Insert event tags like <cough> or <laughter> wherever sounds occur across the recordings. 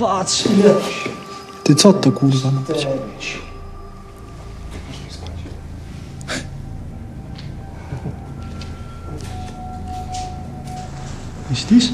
Patrz, ile Ty co to kurwa? No? dziewięć. Myślisz?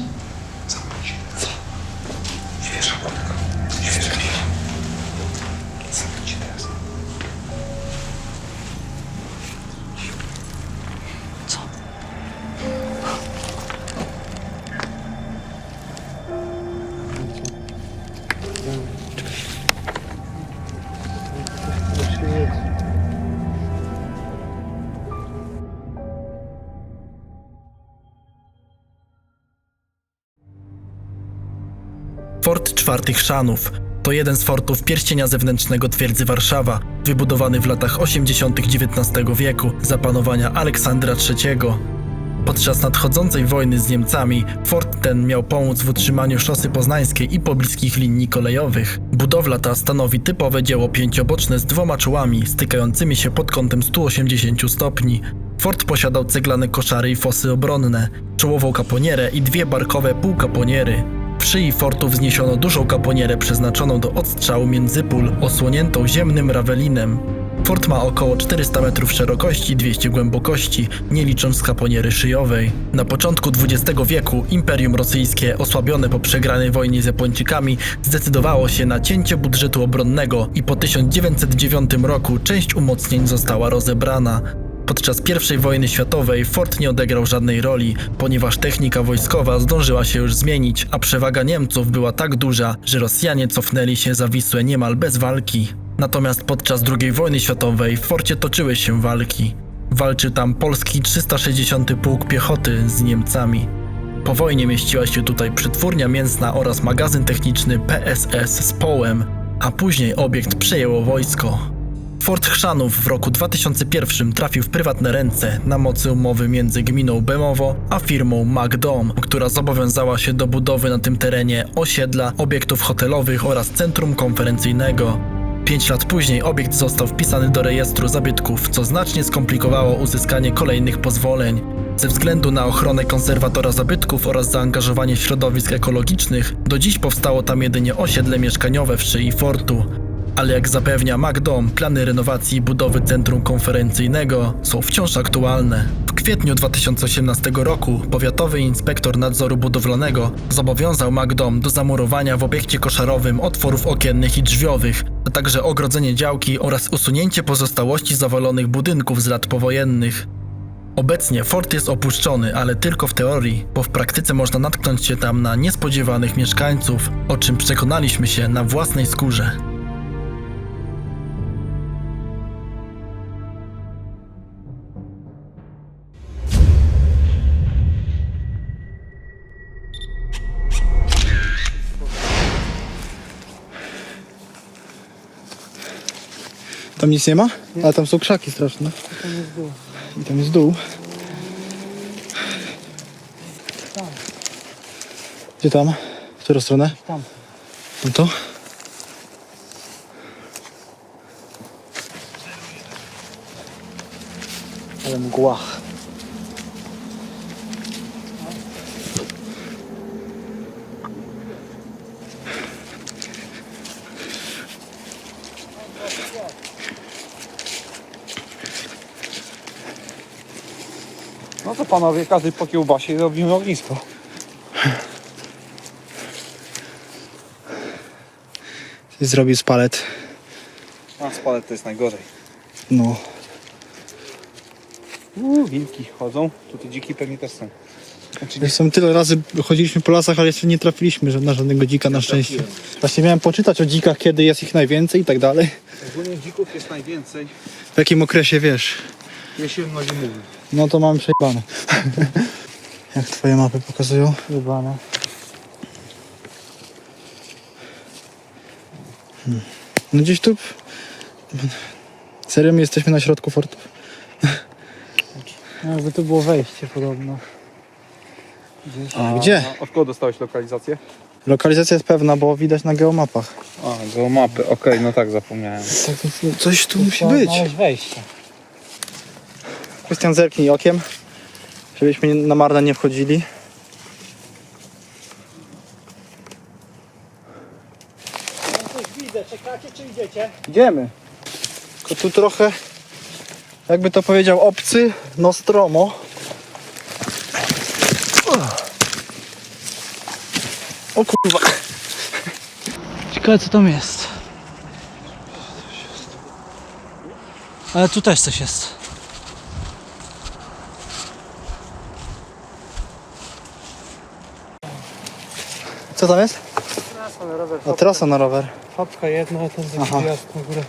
Fort Czwartych Chrzanów to jeden z fortów pierścienia zewnętrznego twierdzy Warszawa, wybudowany w latach 80. XIX wieku za panowania Aleksandra III. Podczas nadchodzącej wojny z Niemcami fort ten miał pomóc w utrzymaniu szosy poznańskiej i pobliskich linii kolejowych. Budowla ta stanowi typowe dzieło pięcioboczne z dwoma czołami stykającymi się pod kątem 180 stopni. Fort posiadał ceglane koszary i fosy obronne, czołową kaponierę i dwie barkowe półkaponiery. Szyi fortu wzniesiono dużą kaponierę przeznaczoną do odstrzału między pól, osłoniętą ziemnym rawelinem. Fort ma około 400 metrów szerokości i 200 głębokości, nie licząc kaponiery szyjowej. Na początku XX wieku Imperium Rosyjskie, osłabione po przegranej wojnie z Japończykami, zdecydowało się na cięcie budżetu obronnego i po 1909 roku część umocnień została rozebrana. Podczas I wojny światowej fort nie odegrał żadnej roli, ponieważ technika wojskowa zdążyła się już zmienić, a przewaga Niemców była tak duża, że Rosjanie cofnęli się za Wisłę niemal bez walki. Natomiast podczas II wojny światowej w forcie toczyły się walki. Walczył tam polski 360 Pułk Piechoty z Niemcami. Po wojnie mieściła się tutaj przetwórnia mięsna oraz magazyn techniczny PSS z Połem, a później obiekt przejęło wojsko. Fort Chrzanów w roku 2001 trafił w prywatne ręce na mocy umowy między gminą Bemowo a firmą Magdom, która zobowiązała się do budowy na tym terenie osiedla, obiektów hotelowych oraz centrum konferencyjnego. Pięć lat później obiekt został wpisany do rejestru zabytków, co znacznie skomplikowało uzyskanie kolejnych pozwoleń. Ze względu na ochronę konserwatora zabytków oraz zaangażowanie środowisk ekologicznych, do dziś powstało tam jedynie osiedle mieszkaniowe w szyi fortu. Ale jak zapewnia MacDom, plany renowacji i budowy centrum konferencyjnego są wciąż aktualne. W kwietniu 2018 roku powiatowy inspektor nadzoru budowlanego zobowiązał MacDom do zamurowania w obiekcie koszarowym otworów okiennych i drzwiowych, a także ogrodzenie działki oraz usunięcie pozostałości zawalonych budynków z lat powojennych. Obecnie fort jest opuszczony, ale tylko w teorii, bo w praktyce można natknąć się tam na niespodziewanych mieszkańców, o czym przekonaliśmy się na własnej skórze. Tam nic nie ma? Ale tam są krzaki straszne. I tam jest dół. Gdzie tam? W którą stronę? Tam. No to? Ale mgła. Panowie, każdy po kiełbasie i robimy ognisko. Zrobił z palet. A spalet to jest najgorzej. No. Uuu, wilki chodzą. Tutaj dziki pewnie też są. Znaczy, Zresztą tyle razy chodziliśmy po lasach, ale jeszcze nie trafiliśmy na żadnego dzika na szczęście. Właśnie miałem poczytać o dzikach, kiedy jest ich najwięcej i tak dalej. ogólnie dzików jest najwięcej. W jakim okresie wiesz? Jesienno zimowy. No to mamy przejebane. <laughs> Jak twoje mapy pokazują? Jebane. No gdzieś tu... Serio my jesteśmy na środku fortów? No, jakby to było wejście podobno. Gdzieś. A gdzie? A od kogo dostałeś lokalizację? Lokalizacja jest pewna, bo widać na geomapach. A, geomapy, okej, no tak zapomniałem. Tak, no, coś tu musi być. wejście. Krystian zerknij okiem, żebyśmy na marne nie wchodzili. coś widzę. Czekacie czy idziecie? Idziemy. Tylko tu trochę, jakby to powiedział obcy, Nostromo. O kurwa. Ciekawe co tam jest. Ale tu też coś jest. Co tam jest? Trasa na rower. A trasa na rower. Fabka jedna, a ten taki Aha. wjazd na górę.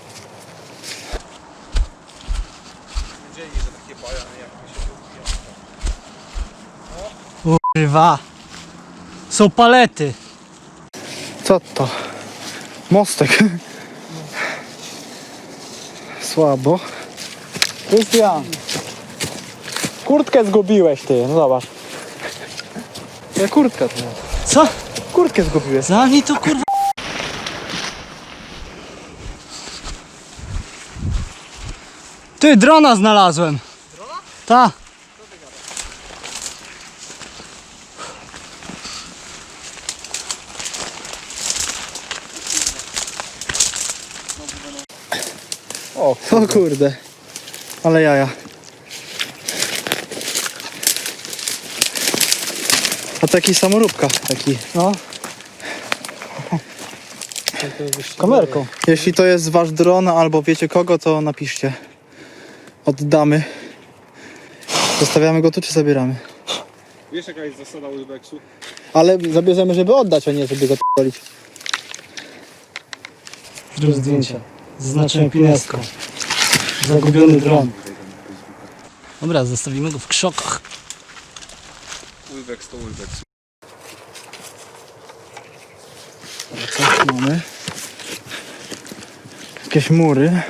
Kurwa. Są palety. Co to? Mostek. Słabo. Krystian. Kurtkę zgubiłeś ty, no zobacz. Ja kurtka tu. Co? Kurtkę zgubiłeś. Zamknij to kurwa. Ty, drona znalazłem. Drona? Ta. O, o kurde. Ale jaja. A taki samoróbka, taki, no. Kamerką. Jeśli to jest wasz dron albo wiecie kogo, to napiszcie. Oddamy. Zostawiamy go tu czy zabieramy? Wiesz jaka jest zasada Ulbexu? Ale zabierzemy, żeby oddać, a nie żeby go p***lić. Zrób zdjęcie. Zaznaczyłem pineską. Zagubiony dron. Dobra, zostawimy go w krzokach. Ulbex to Ulbex. Co tu mamy? Jakieś mury.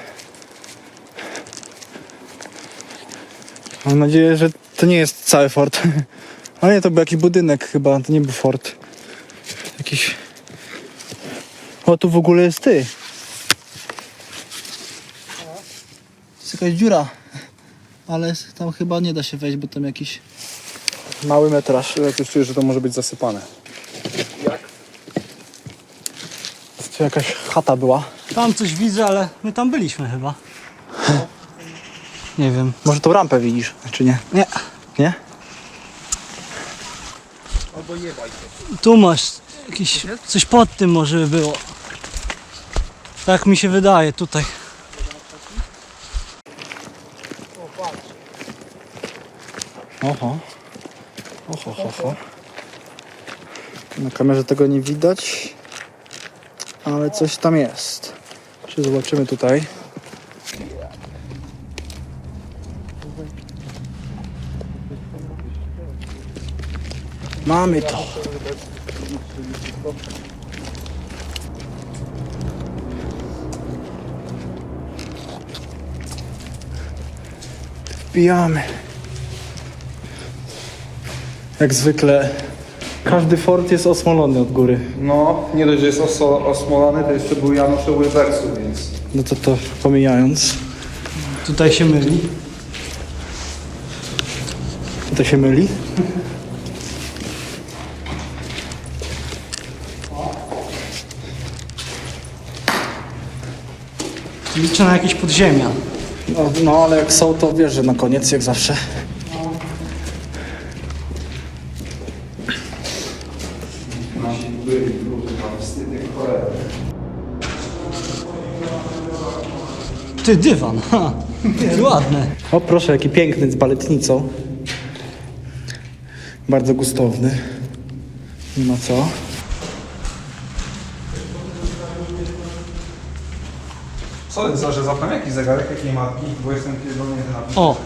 Mam nadzieję, że to nie jest cały fort. <laughs> Ale nie, to był jakiś budynek chyba, to nie był fort. Jakiś... O, tu w ogóle jest ty. Jest jakaś dziura. Ale tam chyba nie da się wejść, bo tam jakiś mały metraż. Ja coś czuję, że to może być zasypane. Tu jakaś chata była. Tam coś widzę, ale my tam byliśmy chyba. Nie wiem. Może tą rampę widzisz, czy nie? Nie. Nie? Tu masz jakieś coś pod tym może by było. Tak mi się wydaje tutaj. Oho. Oho, ho, ho. Na kamerze tego nie widać, ale coś tam jest. Czy zobaczymy tutaj. Mamy to. Wbijamy. Jak zwykle każdy fort jest osmolony od góry. No, nie dość, że jest oso, osmolany, to jeszcze był Janusz Ulbexu, więc... No to to pomijając. Tutaj się myli. To się myli. Liczę na jakieś podziemia. No, no ale jak są, to wiesz, że na koniec, jak zawsze. Ty, dywan. <laughs> Ha. Ty, ładne. O proszę, jaki piękny z baletnicą. Bardzo gustowny. Nie ma co. Co, co, że zapam jakiś zegarek, jakiej marki? Bo jestem pierdolnięty na O.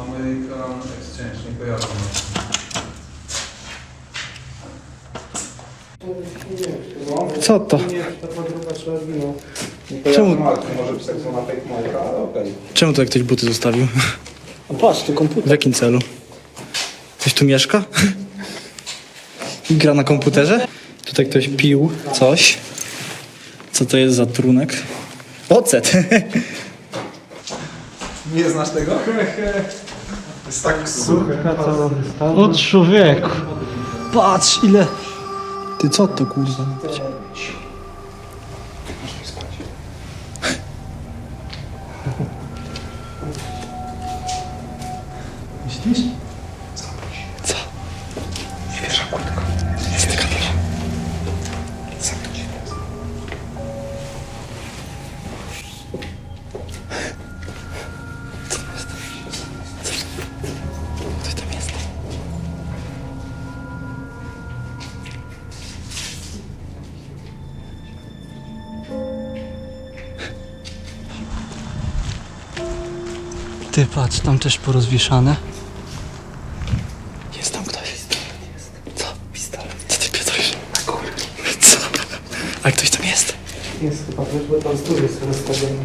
American Exchange, nie kojarzę. Co to? Czemu? Czemu-. Czemu tu ktoś buty zostawił? A patrz, tu komputer. W jakim celu? Ktoś tu mieszka? I gra na komputerze? Tutaj ktoś pił coś. Co to jest za trunek? Ocet. Nie znasz tego? Jest tak suchy. O człowieku. Patrz ile. Ty co to kurwa? Ty tam też porozwieszane. Jest tam ktoś. Co? Pistolet. Co ty pierdolisz? A kurwa. Co? Ale ktoś tam jest. Jest chyba też, bo tam z góry jest rozstawiony.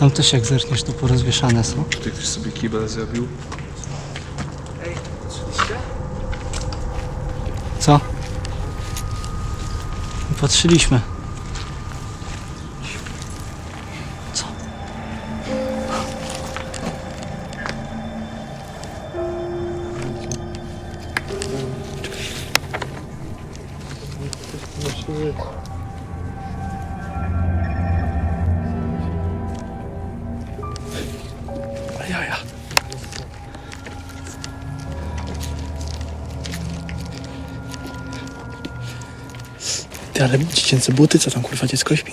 Tam też jak zerkniesz, to porozwieszane są. Tutaj ktoś sobie kibel zrobił. Co? Patrzyliśmy. Co? A ale dziecięce buty, co tam kurwa dziecko śpi?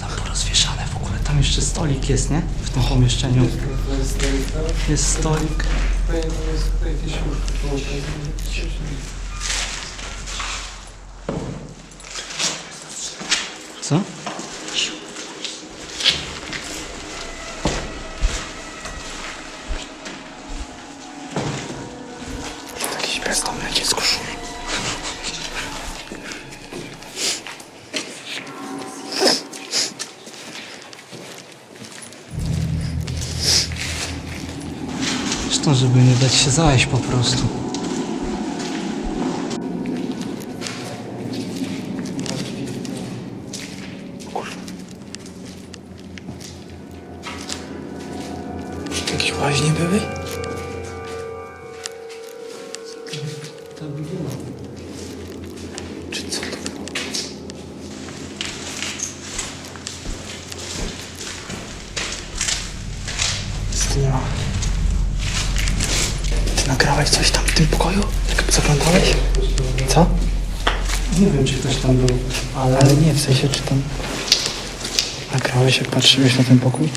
Tam porozwieszane w ogóle. Tam jeszcze stolik jest, nie? W tym pomieszczeniu. Jest stolik. Żeby nie dać się zajść po prostu. Jakieś łaźnie były? Nagrałeś jak patrzyłeś na ten pokój?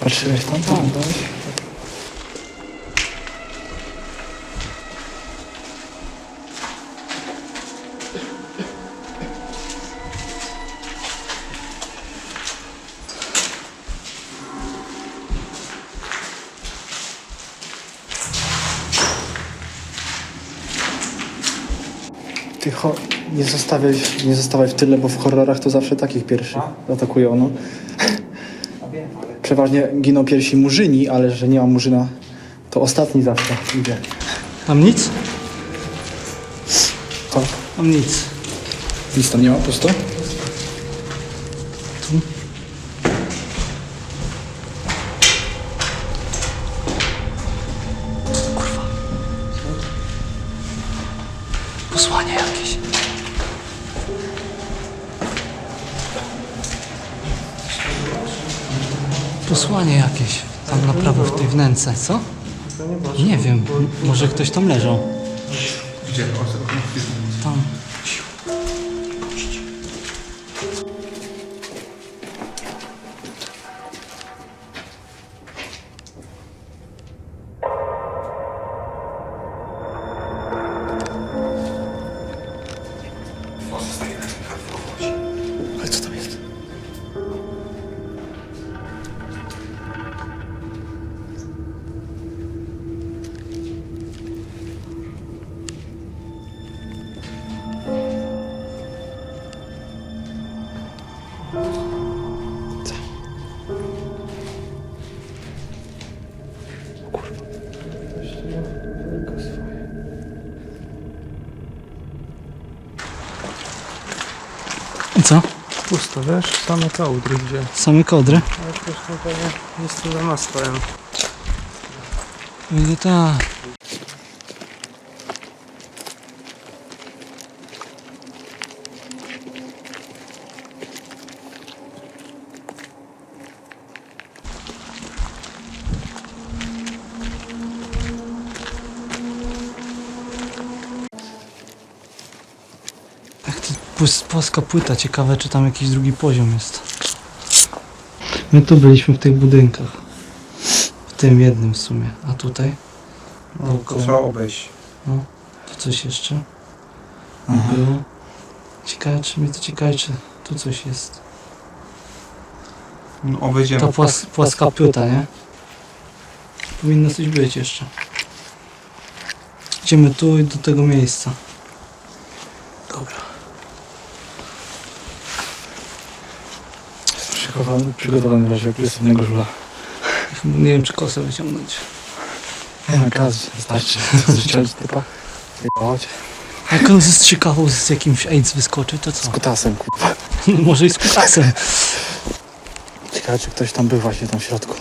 Patrzyłeś tam? Zaglądałeś? Ty cho- nie zostawiaj, nie zostawiaj w tyle, bo w horrorach to zawsze takich pierwszych atakują, no. Przeważnie giną pierwsi murzyni, ale że nie ma murzyna, to ostatni zawsze idzie. Tam nic? To Tam nic. nic tam nie ma, pusto? Kurwa. Posłanie jakieś. Posłanie jakieś. Tam na prawo w tej wnęce, co? Nie wiem. Może ktoś tam leżał. Gdzie? Pusto, wiesz? Same kołdry gdzie. Same kodry? Ale też nic tu za nas stoją. Ile tak. Płaska płyta, ciekawe czy tam jakiś drugi poziom jest. My tu byliśmy w tych budynkach. W tym jednym w sumie. A tutaj? No, to trzeba obejść. Tu coś jeszcze? Było. Ciekawe, czy mnie to ciekawe, czy tu coś jest. No, obejdziemy. Ta płas, płaska płyta, nie? Powinno coś być jeszcze. Idziemy tu i do tego miejsca. Przygotowany, przygotowany w razie agresywnego żula. Nie wiem, czy kosę wyciągnąć. Nie ma gaz, starczy. <laughs> Zrzucać typa. Chodź. Jak on ze strzykawą z jakimś AIDS wyskoczy, to Z co? kutasem, kurwa. <laughs> Może i z kutasem. Ciekawe, czy ktoś tam był właśnie tam w środku.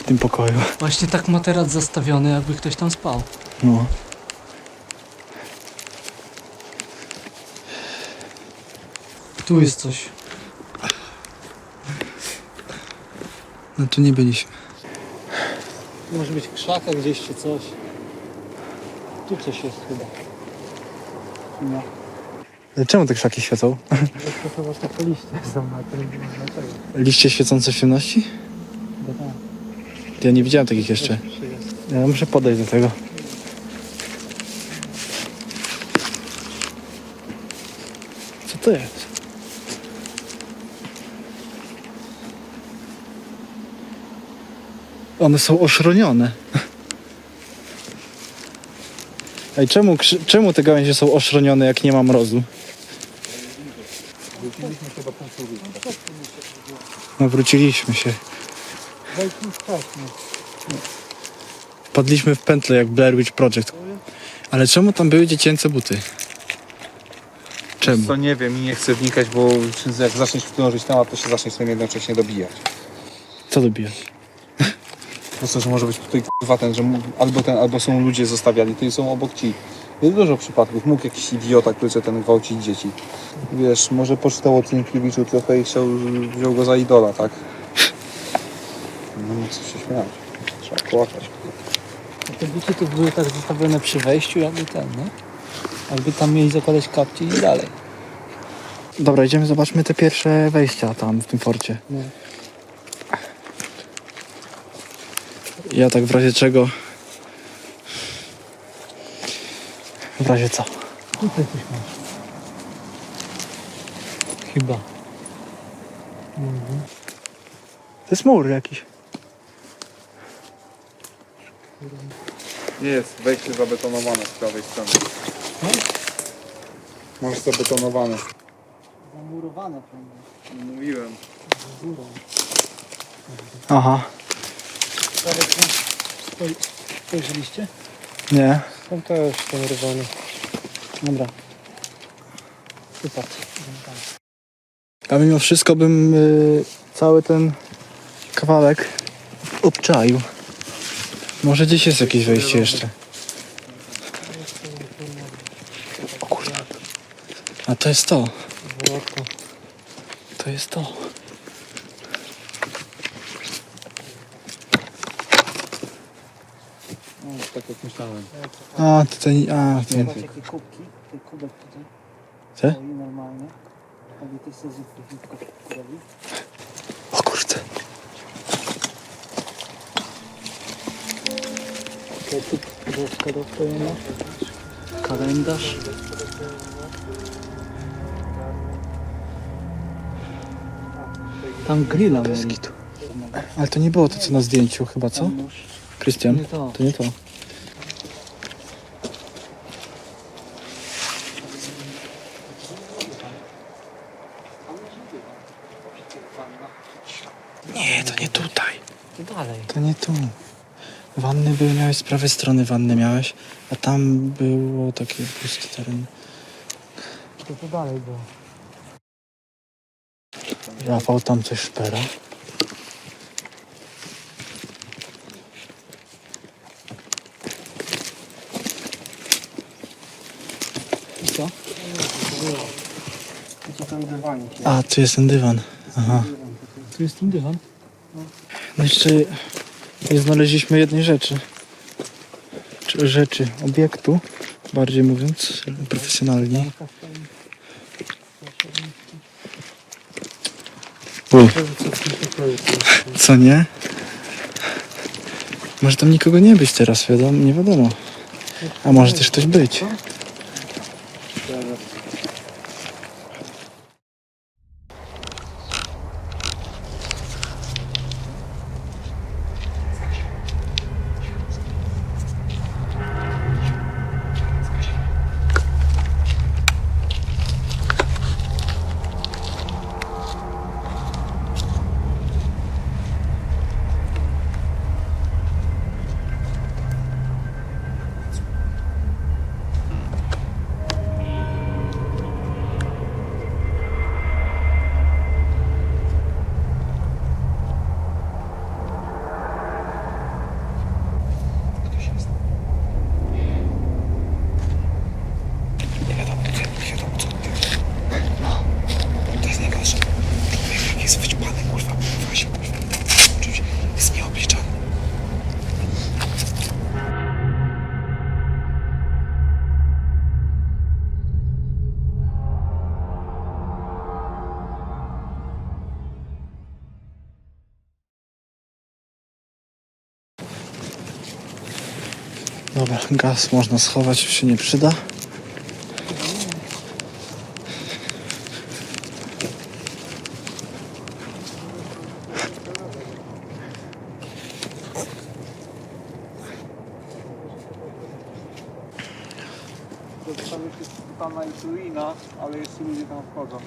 W tym pokoju. Właśnie tak materac zastawiony, jakby ktoś tam spał. No. Tu jest coś. No tu nie byliśmy. Może być krzaka gdzieś czy coś. Tu coś jest chyba. No. Czemu te krzaki świecą? To chyba takie liście są na tym. Dlaczego? Liście świecące w ciemności? Ja nie widziałem takich jeszcze. Ja muszę podejść do tego. Co to jest? One są oszronione. Ej, czemu, czemu te gałęzie są oszronione, jak nie ma mrozu? No wróciliśmy się. Wpadliśmy w pętlę jak Blair Witch Project. Ale czemu tam były dziecięce buty? Czemu? To nie wiem i nie chcę wnikać, bo jak zaczniesz wdążyć temat, to się zaczniesz tym jednocześnie dobijać. Co dobija? Po prostu, że może być tutaj dwa ten, że mu- albo ten, albo są ludzie zostawiali, to i są obok ci. Jest dużo przypadków. Mógł jakiś idiota, który chce ten gwałcić dzieci. Wiesz, może poczytał o Trynkiewiczu trochę i chciał, wziął go za idola, tak? No nie chcę się śmiać. Trzeba płakać. Te buty to były tak zostawione przy wejściu, jakby ten, nie? Jakby tam mieli zakładać kapci i dalej. Dobra, idziemy, zobaczmy te pierwsze wejścia tam w tym forcie. No. Ja tak w razie czego... W razie co? Tutaj coś masz. Chyba. To jest mur jakiś. Nie jest wejście zabetonowane z prawej strony. Masz zabetonowane. Zamurowane pewnie. Mówiłem. Aha. Spojrzeliście? Nie. Są też pomurowane. Dobra. Wypadł. A mimo wszystko bym y, cały ten kawałek obczaił. Może gdzieś jest jakieś wejście jeszcze. O kurwa. A to jest to. To jest to. Myślałem. A, tutaj... A, nie. Zobacz jakie kubki, ten kubek tutaj. Co? Stoi normalnie. Robi. O kurde. Do. Kalendarz. Tam grilla mieli. Ale to nie było to, co na zdjęciu chyba, co? Krystian? To nie to. Nie, to nie tutaj. To dalej. To nie tu. Były, miałeś z prawej strony wanny miałeś, a tam było takie pusty teren. To to dalej było. Rafał tam coś szpera. Co? To ten dywanik. A, tu jest ten dywan. Aha. Tu jest ten dywan. No jeszcze nie znaleźliśmy jednej rzeczy. Czy rzeczy, obiektu, bardziej mówiąc, profesjonalnie. Uj, co nie? Może tam nikogo nie być teraz, wiadomo, nie wiadomo. A może też ktoś być. Dobra, gaz można schować, już się nie przyda. To jest totalna insulina, ale jeszcze ludzie tam wchodzą.